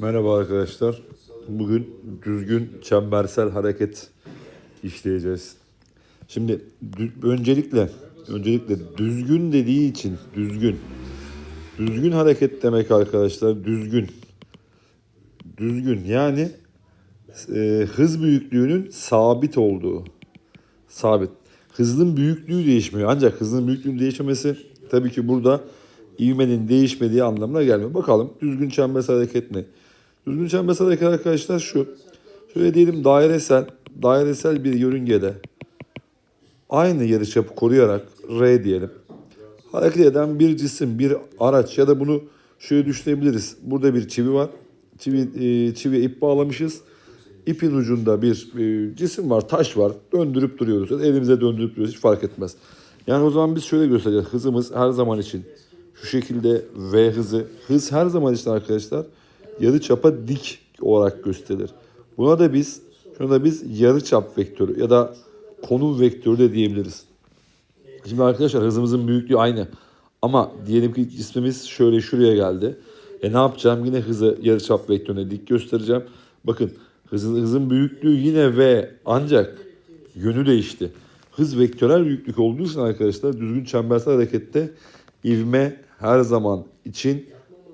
Merhaba arkadaşlar. Bugün düzgün çembersel hareket işleyeceğiz. Şimdi öncelikle öncelikle düzgün dediği için düzgün. Düzgün hareket demek arkadaşlar düzgün. Düzgün yani e, hız büyüklüğünün sabit olduğu. Sabit. Hızın büyüklüğü değişmiyor. Ancak hızın büyüklüğünün değişmemesi tabii ki burada ivmenin değişmediği anlamına gelmiyor. Bakalım düzgün çembersel hareket ne? Düzgün hareket arkadaşlar şu. Şöyle diyelim dairesel, dairesel bir yörüngede aynı yarıçapı koruyarak R diyelim. Hareket eden bir cisim, bir araç ya da bunu şöyle düşünebiliriz. Burada bir çivi var. Çivi, e, çiviye ip bağlamışız. İpin ucunda bir e, cisim var, taş var. Döndürüp duruyoruz. Elimize döndürüp duruyoruz. Hiç fark etmez. Yani o zaman biz şöyle göstereceğiz. Hızımız her zaman için şu şekilde V hızı. Hız her zaman için arkadaşlar yarı çapa dik olarak gösterilir. Buna da biz şuna da biz yarı çap vektörü ya da konum vektörü de diyebiliriz. Şimdi arkadaşlar hızımızın büyüklüğü aynı. Ama diyelim ki cismimiz şöyle şuraya geldi. E ne yapacağım? Yine hızı yarıçap vektörüne dik göstereceğim. Bakın hızın, hızın büyüklüğü yine V ancak yönü değişti. Hız vektörel büyüklük olduğu için arkadaşlar düzgün çembersel harekette ivme her zaman için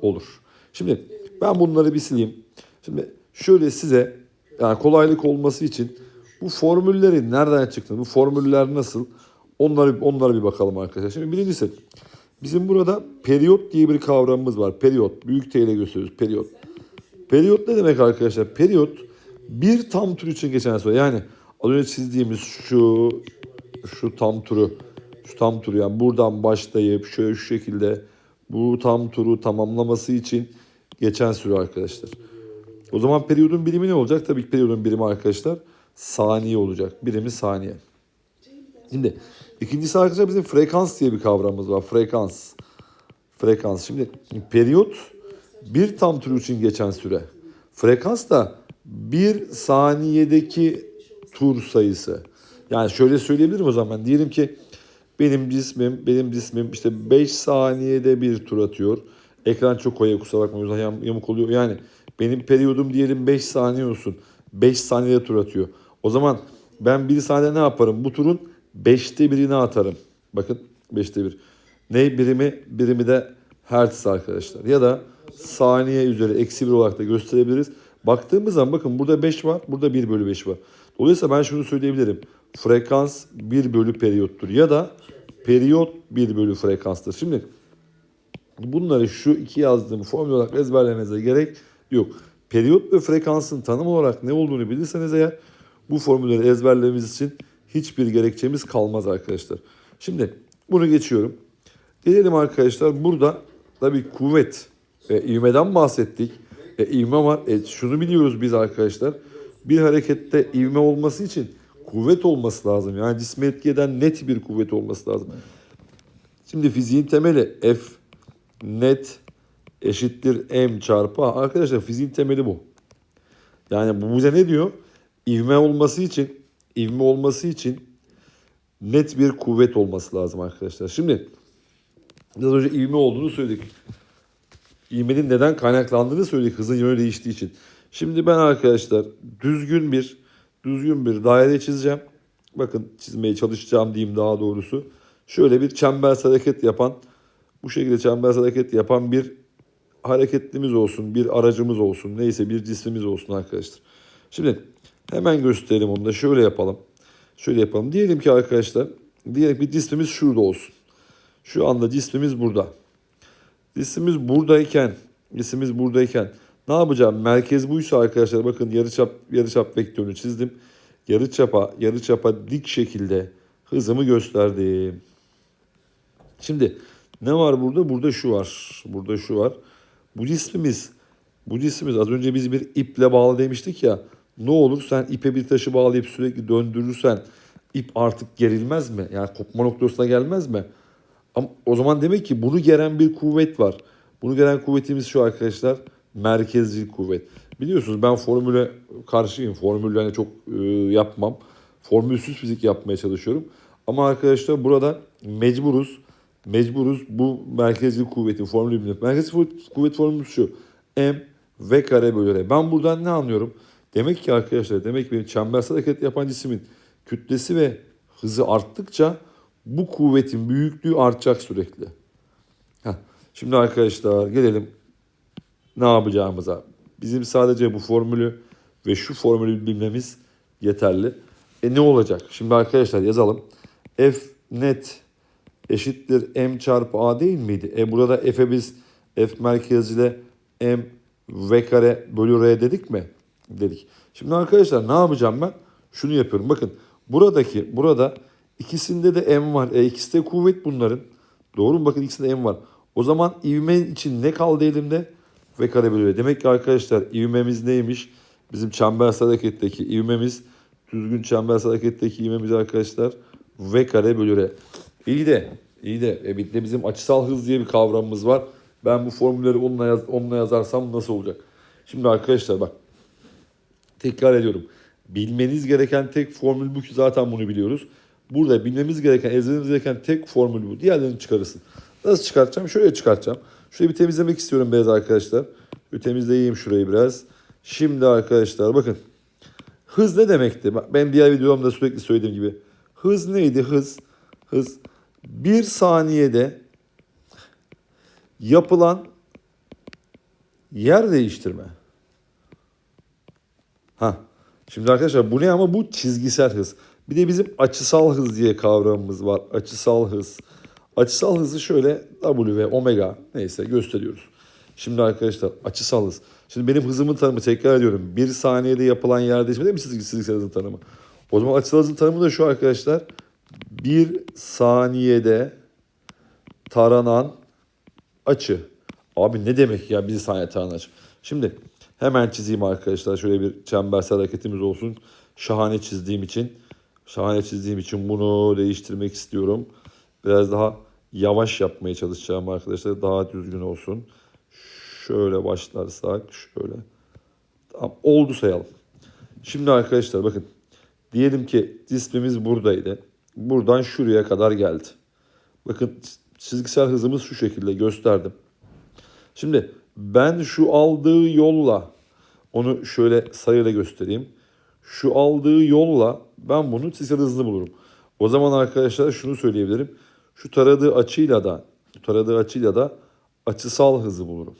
olur. Şimdi ben bunları bir sileyim. Şimdi şöyle size yani kolaylık olması için bu formüllerin nereden çıktığını, bu formüller nasıl onları onlara bir bakalım arkadaşlar. Şimdi birincisi bizim burada periyot diye bir kavramımız var. Periyot. Büyük T ile gösteriyoruz. Periyot. Periyot ne demek arkadaşlar? Periyot bir tam tur için geçen süre. Yani az önce çizdiğimiz şu şu tam turu şu tam turu yani buradan başlayıp şöyle şu şekilde bu tam turu tamamlaması için geçen süre arkadaşlar. O zaman periyodun birimi ne olacak? Tabii ki periyodun birimi arkadaşlar saniye olacak. Birimi saniye. Şimdi ikincisi arkadaşlar bizim frekans diye bir kavramımız var. Frekans. Frekans. Şimdi periyot bir tam tur için geçen süre. Frekans da bir saniyedeki tur sayısı. Yani şöyle söyleyebilirim o zaman. Diyelim ki benim cismim, benim cismim işte 5 saniyede bir tur atıyor. Ekran çok koyu kusura bakma o yüzden yam- yamuk oluyor. Yani benim periyodum diyelim 5 saniye olsun. 5 saniyede tur atıyor. O zaman ben bir saniyede ne yaparım? Bu turun 5'te birini atarım. Bakın 5'te 1. Ne birimi? Birimi de hertz arkadaşlar. Ya da saniye üzeri eksi 1 olarak da gösterebiliriz. Baktığımız zaman bakın burada 5 var. Burada 1 bölü 5 var. Dolayısıyla ben şunu söyleyebilirim. Frekans 1 bölü periyottur. Ya da periyot 1 bölü frekanstır. Şimdi bunları şu iki yazdığım formül olarak ezberlemenize gerek yok. Periyot ve frekansın tanım olarak ne olduğunu bilirseniz eğer bu formülleri ezberlememiz için hiçbir gerekçemiz kalmaz arkadaşlar. Şimdi bunu geçiyorum. Gelelim arkadaşlar burada tabii kuvvet ve ivmeden bahsettik. E, ivme var. E, şunu biliyoruz biz arkadaşlar. Bir harekette ivme olması için kuvvet olması lazım. Yani cisme etki eden net bir kuvvet olması lazım. Şimdi fiziğin temeli F net eşittir m çarpı A. Arkadaşlar fiziğin temeli bu. Yani bu bize ne diyor? İvme olması için ivme olması için net bir kuvvet olması lazım arkadaşlar. Şimdi biraz önce ivme olduğunu söyledik. İvmenin neden kaynaklandığını söyledik hızın yönü değiştiği için. Şimdi ben arkadaşlar düzgün bir düzgün bir daire çizeceğim. Bakın çizmeye çalışacağım diyeyim daha doğrusu. Şöyle bir çembersel hareket yapan bu şekilde çembersel hareket yapan bir hareketlimiz olsun, bir aracımız olsun, neyse bir cismimiz olsun arkadaşlar. Şimdi hemen gösterelim onu da şöyle yapalım. Şöyle yapalım. Diyelim ki arkadaşlar, diyelim ki cismimiz şurada olsun. Şu anda cismimiz burada. Cismimiz buradayken, cismimiz buradayken ne yapacağım? Merkez buysa arkadaşlar bakın yarıçap yarıçap vektörünü çizdim. Yarıçapa yarıçapa dik şekilde hızımı gösterdim. Şimdi ne var burada? Burada şu var. Burada şu var. Bu cismimiz bu cismimiz az önce biz bir iple bağlı demiştik ya. Ne olur sen ipe bir taşı bağlayıp sürekli döndürürsen ip artık gerilmez mi? Yani kopma noktasına gelmez mi? Ama o zaman demek ki bunu geren bir kuvvet var. Bunu geren kuvvetimiz şu arkadaşlar. Merkezcil kuvvet. Biliyorsunuz ben formüle karşıyım. Formüllerine çok e, yapmam. Formülsüz fizik yapmaya çalışıyorum. Ama arkadaşlar burada mecburuz. Mecburuz bu merkezcil kuvvetin formülü bilmek. Merkezcil kuvvet formülü şu. M v kare bölü r. Ben buradan ne anlıyorum? Demek ki arkadaşlar demek ki benim çembersel hareket yapan cismin kütlesi ve hızı arttıkça bu kuvvetin büyüklüğü artacak sürekli. Heh. Şimdi arkadaşlar gelelim ne yapacağımıza. Bizim sadece bu formülü ve şu formülü bilmemiz yeterli. E ne olacak? Şimdi arkadaşlar yazalım. F net eşittir m çarpı a değil miydi? E burada f'e biz f merkezle m v kare bölü r dedik mi? Dedik. Şimdi arkadaşlar ne yapacağım ben? Şunu yapıyorum. Bakın buradaki burada ikisinde de m var. E ikisi de kuvvet bunların. Doğru mu? Bakın ikisinde m var. O zaman ivme için ne kaldı elimde? V kare bölü r. Demek ki arkadaşlar ivmemiz neymiş? Bizim çembersel hareketteki ivmemiz düzgün çembersel hareketteki ivmemiz arkadaşlar V kare bölü r. İyi de iyi de e bir de bizim açısal hız diye bir kavramımız var. Ben bu formülleri onunla, yaz, onunla yazarsam nasıl olacak? Şimdi arkadaşlar bak tekrar ediyorum. Bilmeniz gereken tek formül bu ki zaten bunu biliyoruz. Burada bilmemiz gereken, ezberimiz gereken tek formül bu. Diğerlerini çıkarırsın. Nasıl çıkartacağım? Şöyle çıkartacağım. Şurayı bir temizlemek istiyorum beyaz arkadaşlar. Bir temizleyeyim şurayı biraz. Şimdi arkadaşlar bakın. Hız ne demekti? Ben diğer videomda sürekli söylediğim gibi. Hız neydi? Hız. Hız. Bir saniyede yapılan yer değiştirme. Ha. Şimdi arkadaşlar bu ne ama bu çizgisel hız. Bir de bizim açısal hız diye kavramımız var. Açısal hız. Açısal hızı şöyle W ve omega neyse gösteriyoruz. Şimdi arkadaşlar açısal hız. Şimdi benim hızımın tanımı tekrar ediyorum. Bir saniyede yapılan yer değişimi değil mi çizgi- çizgisel hızın tanımı? O zaman açısal hızın tanımı da şu arkadaşlar. Bir saniyede taranan açı. Abi ne demek ya bir saniye taranan açı? Şimdi hemen çizeyim arkadaşlar. Şöyle bir çembersel hareketimiz olsun. Şahane çizdiğim için. Şahane çizdiğim için bunu değiştirmek istiyorum. Biraz daha yavaş yapmaya çalışacağım arkadaşlar. Daha düzgün olsun. Şöyle başlarsak şöyle. Tamam oldu sayalım. Şimdi arkadaşlar bakın. Diyelim ki cismimiz buradaydı. Buradan şuraya kadar geldi. Bakın çizgisel hızımız şu şekilde gösterdim. Şimdi ben şu aldığı yolla onu şöyle sayıyla göstereyim. Şu aldığı yolla ben bunun çizgisel hızını bulurum. O zaman arkadaşlar şunu söyleyebilirim. Şu taradığı açıyla da taradığı açıyla da açısal hızı bulurum.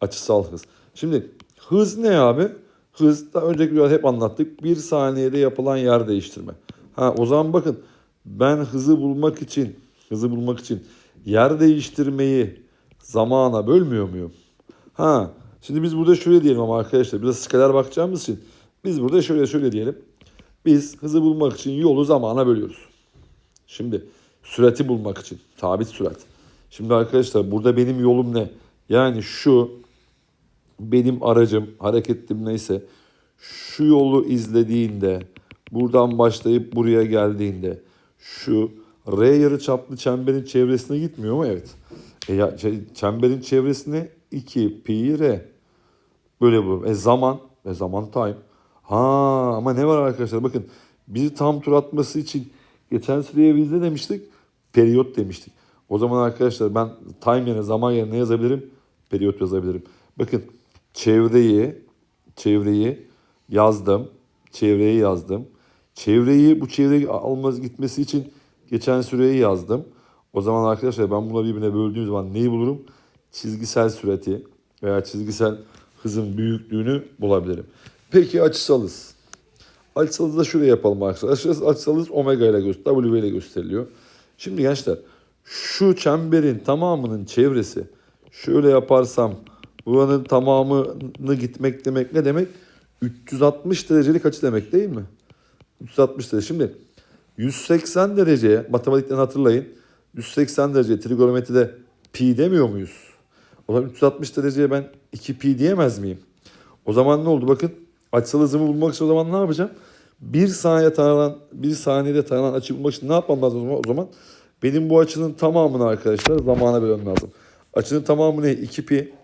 Açısal hız. Şimdi hız ne abi? Hız da önceki videoda hep anlattık. Bir saniyede yapılan yer değiştirme. Ha o zaman bakın ben hızı bulmak için hızı bulmak için yer değiştirmeyi zamana bölmüyor muyum? Ha şimdi biz burada şöyle diyelim ama arkadaşlar biraz skaler bakacağımız için biz burada şöyle şöyle diyelim. Biz hızı bulmak için yolu zamana bölüyoruz. Şimdi sürati bulmak için sabit sürat. Şimdi arkadaşlar burada benim yolum ne? Yani şu benim aracım hareketim neyse şu yolu izlediğinde buradan başlayıp buraya geldiğinde şu R yarıçaplı çemberin çevresine gitmiyor mu? Evet. E ya, şey, çemberin çevresine 2 pi R. Böyle bulurum. E zaman. E zaman time. Ha ama ne var arkadaşlar bakın bir tam tur atması için geçen süreye biz ne demiştik? Periyot demiştik. O zaman arkadaşlar ben time yerine zaman yerine ne yazabilirim? Periyot yazabilirim. Bakın çevreyi çevreyi yazdım. Çevreyi yazdım. Çevreyi bu çevreyi almaz gitmesi için geçen süreyi yazdım. O zaman arkadaşlar ben bunları birbirine böldüğüm zaman neyi bulurum? Çizgisel sürati veya çizgisel hızın büyüklüğünü bulabilirim. Peki açısal hız. Açısal hızı da şuraya yapalım arkadaşlar. Açısal, açısal hız omega ile gösteriliyor. W ile gösteriliyor. Şimdi gençler şu çemberin tamamının çevresi şöyle yaparsam buranın tamamını gitmek demek ne demek? 360 derecelik açı demek değil mi? 360 derece. Şimdi 180 dereceye matematikten hatırlayın. 180 derece trigonometride pi demiyor muyuz? O zaman 360 dereceye ben 2 pi diyemez miyim? O zaman ne oldu? Bakın açısal hızımı bulmak için o zaman ne yapacağım? Bir saniye taranan, bir saniyede taranan açı bulmak için ne yapmam lazım o zaman? O zaman benim bu açının tamamını arkadaşlar zamana bölmem lazım. Açının tamamı ne? 2 pi.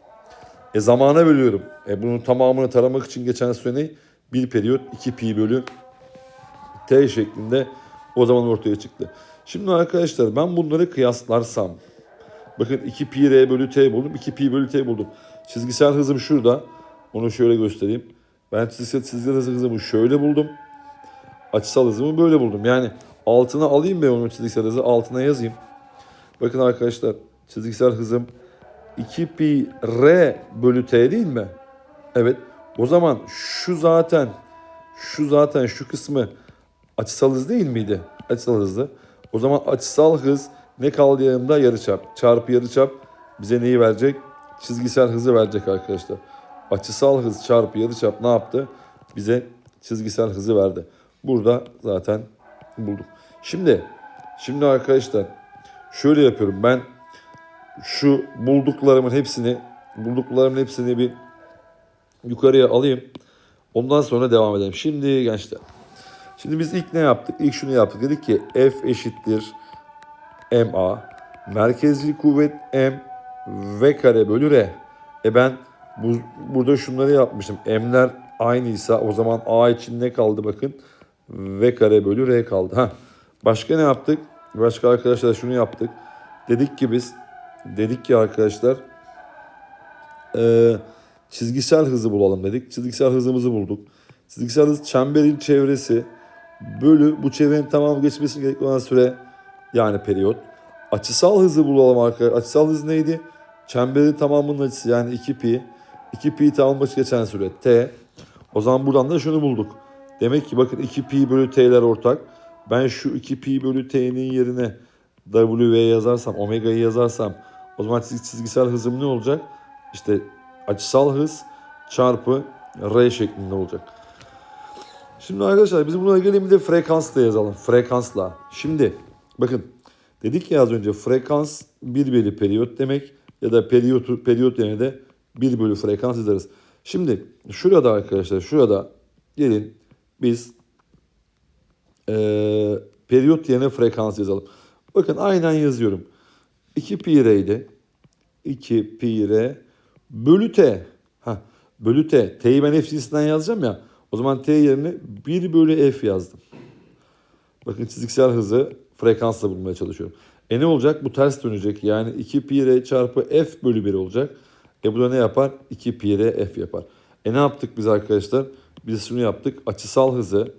E zamana bölüyorum. E bunun tamamını taramak için geçen süre ne? Bir periyot 2 pi bölü t şeklinde o zaman ortaya çıktı. Şimdi arkadaşlar ben bunları kıyaslarsam bakın 2 pi r bölü t buldum 2 pi bölü t buldum. Çizgisel hızım şurada. Onu şöyle göstereyim. Ben çizgisel, çizgisel hızımı şöyle buldum. Açısal hızımı böyle buldum. Yani altına alayım ben onun çizgisel hızı altına yazayım. Bakın arkadaşlar çizgisel hızım 2 pi r bölü t değil mi? Evet. O zaman şu zaten şu zaten şu kısmı açısal hız değil miydi? Açısal hızlı. O zaman açısal hız ne kaldı yanında? Yarıçap. Çarpı yarıçap bize neyi verecek? Çizgisel hızı verecek arkadaşlar. Açısal hız çarpı yarıçap ne yaptı? Bize çizgisel hızı verdi. Burada zaten bulduk. Şimdi şimdi arkadaşlar şöyle yapıyorum. Ben şu bulduklarımın hepsini bulduklarımın hepsini bir yukarıya alayım. Ondan sonra devam edelim. Şimdi gençler. Şimdi biz ilk ne yaptık? İlk şunu yaptık. Dedik ki F eşittir MA. Merkezli kuvvet M V kare bölü R. E ben bu, burada şunları yapmıştım. M'ler aynıysa o zaman A için ne kaldı bakın? V kare bölü R kaldı. Ha. Başka ne yaptık? Başka arkadaşlar şunu yaptık. Dedik ki biz dedik ki arkadaşlar eee çizgisel hızı bulalım dedik. Çizgisel hızımızı bulduk. Çizgisel hız çemberin çevresi bölü bu çevrenin tamamı geçmesi gerekli olan süre yani periyot. Açısal hızı bulalım arkadaşlar. Açısal hız neydi? Çemberin tamamının açısı yani 2 pi. 2 pi tamamı geçen süre t. O zaman buradan da şunu bulduk. Demek ki bakın 2 pi bölü t'ler ortak. Ben şu 2 pi bölü t'nin yerine w yazarsam, omega'yı yazarsam o zaman çiz- çizgisel hızım ne olacak? İşte açısal hız çarpı r şeklinde olacak. Şimdi arkadaşlar biz buna gelin bir de frekansla yazalım. Frekansla. Şimdi bakın dedik ya az önce frekans 1 bölü periyot demek ya da periyotu periyot yerine de 1 bölü frekans yazarız. Şimdi şurada arkadaşlar şurada gelin biz eee periyot yerine frekans yazalım. Bakın aynen yazıyorum. 2 pi r'ydi. 2 pi r bölü t. Ha, bölü t. T'yi ben f cinsinden yazacağım ya. O zaman t yerine 1 bölü f yazdım. Bakın çiziksel hızı frekansla bulmaya çalışıyorum. E ne olacak? Bu ters dönecek. Yani 2 pi r çarpı f bölü 1 olacak. E bu da ne yapar? 2 pi r f yapar. E ne yaptık biz arkadaşlar? Biz şunu yaptık. Açısal hızı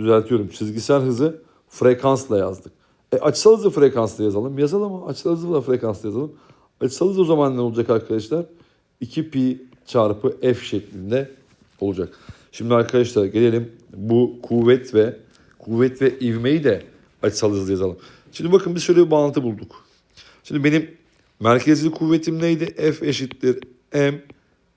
düzeltiyorum. Çizgisel hızı frekansla yazdık. E açısal hızı frekansla yazalım. Yazalım ama açısal hızı da frekansla yazalım. Açısal hız o zaman ne olacak arkadaşlar? 2 pi çarpı f şeklinde olacak. Şimdi arkadaşlar gelelim bu kuvvet ve kuvvet ve ivmeyi de açısal hızla yazalım. Şimdi bakın biz şöyle bir bağıntı bulduk. Şimdi benim merkezli kuvvetim neydi? F eşittir m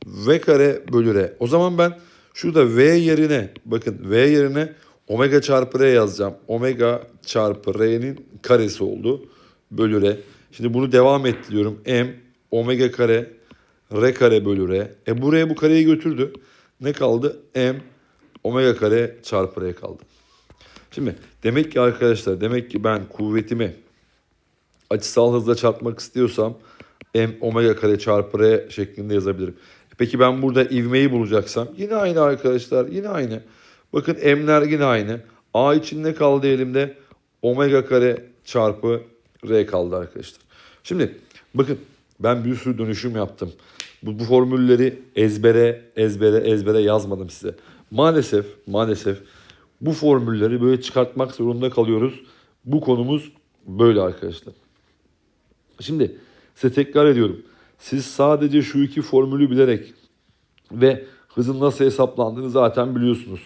v kare bölü r. O zaman ben şurada v yerine bakın v yerine omega çarpı r yazacağım. Omega çarpı r'nin karesi oldu. Bölü r. Şimdi bunu devam ettiriyorum. m omega kare r kare bölü r. E buraya bu kareyi götürdü. Ne kaldı? m omega kare çarpı r kaldı. Şimdi demek ki arkadaşlar demek ki ben kuvvetimi açısal hızla çarpmak istiyorsam m omega kare çarpı r şeklinde yazabilirim. Peki ben burada ivmeyi bulacaksam yine aynı arkadaşlar yine aynı. Bakın m'ler yine aynı. A için ne kaldı elimde? Omega kare çarpı r kaldı arkadaşlar. Şimdi bakın ben bir sürü dönüşüm yaptım. Bu, bu formülleri ezbere ezbere ezbere yazmadım size. Maalesef maalesef bu formülleri böyle çıkartmak zorunda kalıyoruz. Bu konumuz böyle arkadaşlar. Şimdi size tekrar ediyorum. Siz sadece şu iki formülü bilerek ve hızın nasıl hesaplandığını zaten biliyorsunuz.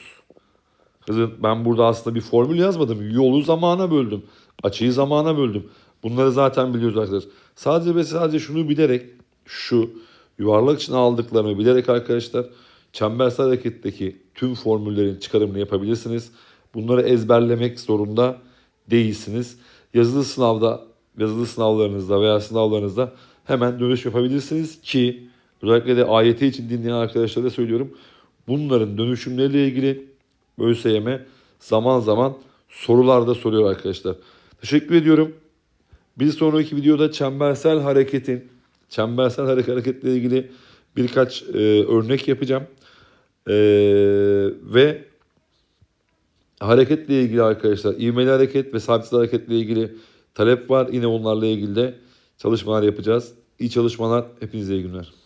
Hızın ben burada aslında bir formül yazmadım. Yolu zamana böldüm. Açıyı zamana böldüm. Bunları zaten biliyoruz arkadaşlar. Sadece ve sadece şunu bilerek şu yuvarlak için aldıklarımı bilerek arkadaşlar çembersel hareketteki tüm formüllerin çıkarımını yapabilirsiniz. Bunları ezberlemek zorunda değilsiniz. Yazılı sınavda, yazılı sınavlarınızda veya sınavlarınızda hemen dönüş yapabilirsiniz ki özellikle de AYT için dinleyen arkadaşlara söylüyorum. Bunların dönüşümleriyle ilgili ÖSYM zaman zaman sorular da soruyor arkadaşlar. Teşekkür ediyorum. Bir sonraki videoda çembersel hareketin, çembersel hareket hareketle ilgili birkaç e, örnek yapacağım. E, ve hareketle ilgili arkadaşlar, ivmeli hareket ve sabitsel hareketle ilgili talep var. Yine onlarla ilgili de çalışmalar yapacağız. İyi çalışmalar, hepinize iyi günler.